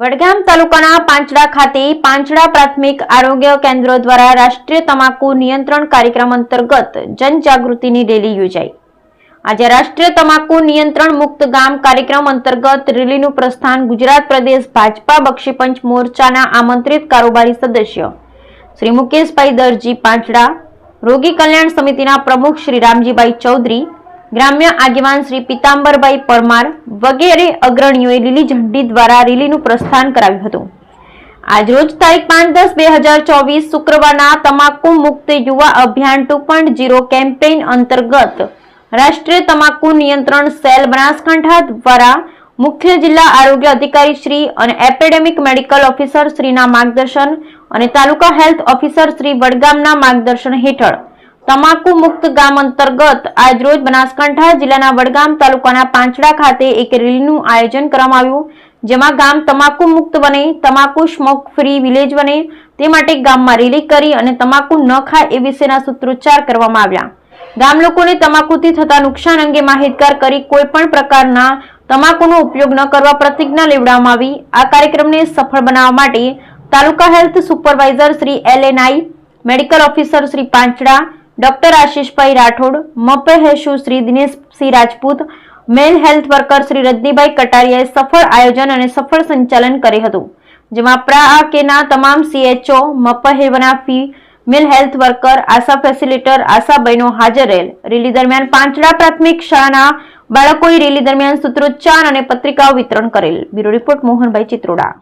વડગામ તાલુકાના પાંચડા ખાતે પાંચડા પ્રાથમિક આરોગ્ય કેન્દ્ર દ્વારા રાષ્ટ્રીય તમાકુ નિયંત્રણ કાર્યક્રમ અંતર્ગત જનજાગૃતિની રેલી યોજાઈ. આજે રાષ્ટ્રીય તમાકુ નિયંત્રણ મુક્ત ગામ કાર્યક્રમ અંતર્ગત રેલીનું પ્રસ્થાન ગુજરાત પ્રદેશ ભાજપા બક્ષીપંચ મોરચાના આમંત્રિત કારોબારી સદસ્ય શ્રી મુકેશભાઈ દરજી પાંચડા, રોગી કલ્યાણ સમિતિના પ્રમુખ શ્રી રામજીભાઈ ચૌધરી ગ્રામ્ય આગેવાન શ્રી પિતાંબરભાઈ પરમાર વગેરે અગ્રણીઓએ લીલી ઝંડી દ્વારા રેલીનું પ્રસ્થાન કરાવ્યું હતું. આજરોજ તારીખ પાંચ દસ બે હજાર ચોવીસ શુક્રવારના તમાકુ મુક્ત યુવા અભિયાન ટુ પોઈન્ટ જીરો કેમ્પેઇન અંતર્ગત રાષ્ટ્રીય તમાકુ નિયંત્રણ સેલ બનાસકાંઠા દ્વારા મુખ્ય જિલ્લા આરોગ્ય અધિકારી શ્રી અને એપેડેમિક મેડિકલ ઓફિસર શ્રીના માર્ગદર્શન અને તાલુકા હેલ્થ ઓફિસર શ્રી વડગામના માર્ગદર્શન હેઠળ તમાકુ મુક્ત ગામ અંતર્ગત આજરોજ બનાસકાંઠા જિલ્લાના વડગામ તાલુકાના પાંચડા ખાતે એક રેલીનું આયોજન કરવામાં આવ્યું. જેમાં ગામ તમાકુ મુક્ત બને, તમાકુ સ્મોક ફ્રી વિલેજ બને, તે માટે ગામમાં રેલી કરી અને તમાકુ ન ખાય એ વિશેના સૂત્રોચ્ચાર કરવામાં આવ્યા. ગામ લોકોને તમાકુથી થતા નુકસાન અંગે માહિતગાર કરી કોઈ પણ પ્રકારના તમાકુનો ઉપયોગ ન કરવા પ્રતિજ્ઞા લેવડાવવામાં આવી. આ કાર્યક્રમને સફળ બનાવવા માટે taluka health supervisor Shri L medical officer Shri Panchda doctor Ashishbhai Rathod મપહેશુ Shri Dineshsinh Rajput, male health worker Shri Rajnibhai કટારિયાએ સફળ આયોજન અને સફળ સંચાલન કર્યું હતું, જેમાં પ્રા કેના તમામ સીએચઓ મપહેવના fee, male health worker, ASHA facilitator, ASHA બહેનો હાજર રહેલ. રેલી દરમિયાન પાંચડા પ્રાથમિક શાળાના બાળકોએ રેલી દરમિયાન સૂત્રોચ્ચાર અને પત્રિકાઓ વિતરણ કરેલ. Bureau report Mohanbhai Chitroda.